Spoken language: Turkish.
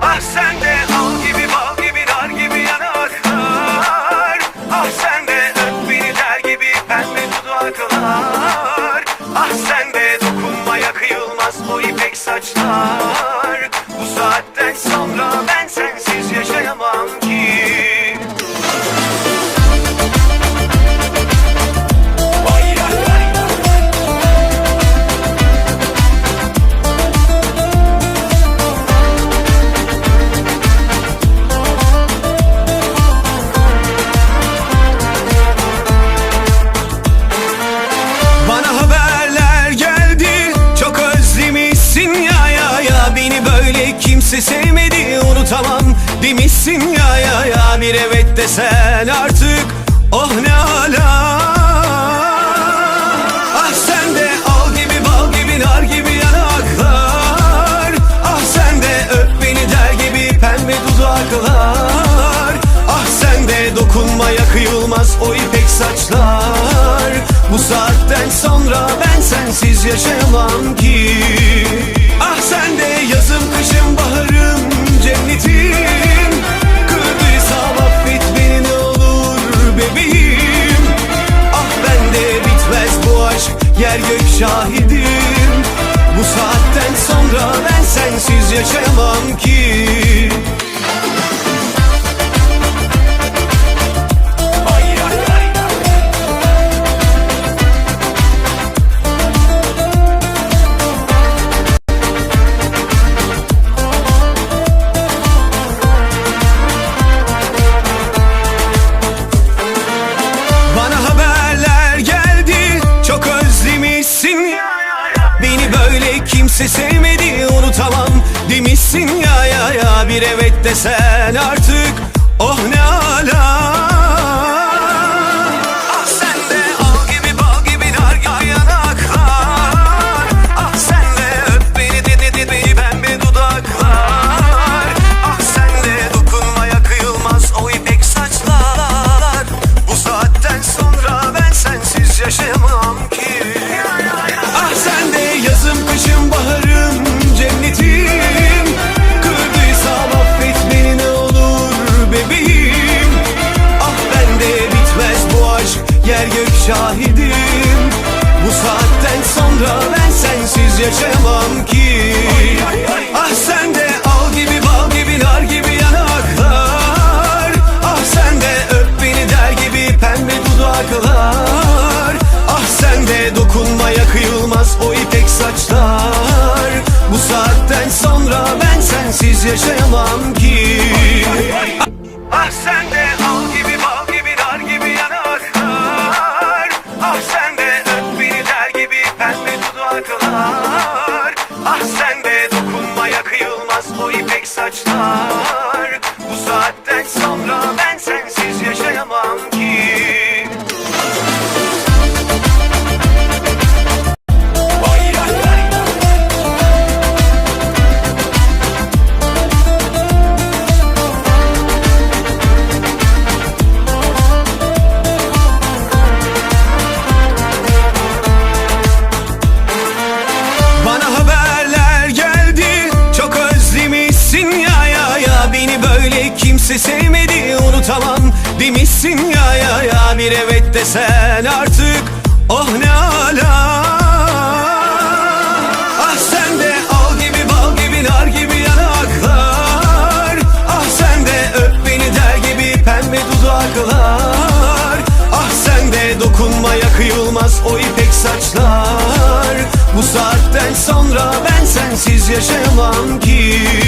Ah sen kimse sevmedi Unutamam. Demişsin ya ya ya Bir evet desen artık. Oh ne ala. Ah sen de al gibi bal gibi nar gibi yanaklar. Ah sen de öp beni der gibi pembe dudaklar Ah sen de dokunmaya kıyılmaz o ipek saçlar. Bu saatten sonra ben sensiz yaşayamam ki. Ah sen de yer gök şahidim. Bu saatten sonra ben sensiz yaşayamam ki kimse sevmedi Unutamam. Demişsin ya ya ya. Bir evet desen artık Oh ne ala. Ah sen şahidim. Bu saatten sonra ben sensiz yaşayamam ki. Ah sen de al gibi bal gibi nar gibi yanaklar. Ah sen de öp beni der gibi pembe dudaklar. Ah sen de dokunmaya kıyılmaz o ipek saçlar. Bu saatten sonra ben sensiz yaşayamam ki. Ah sen o ipek saçlar kimse sevmedi Unutamam. Demişsin ya ya ya Bir evet desen artık. Oh ne ala. Ah sen de al gibi bal gibi nar gibi yanaklar. Ah sen de öp beni der gibi pembe dudaklar Ah sen de dokunmaya kıyılmaz o ipek saçlar. Bu saatten sonra ben sensiz yaşayamam ki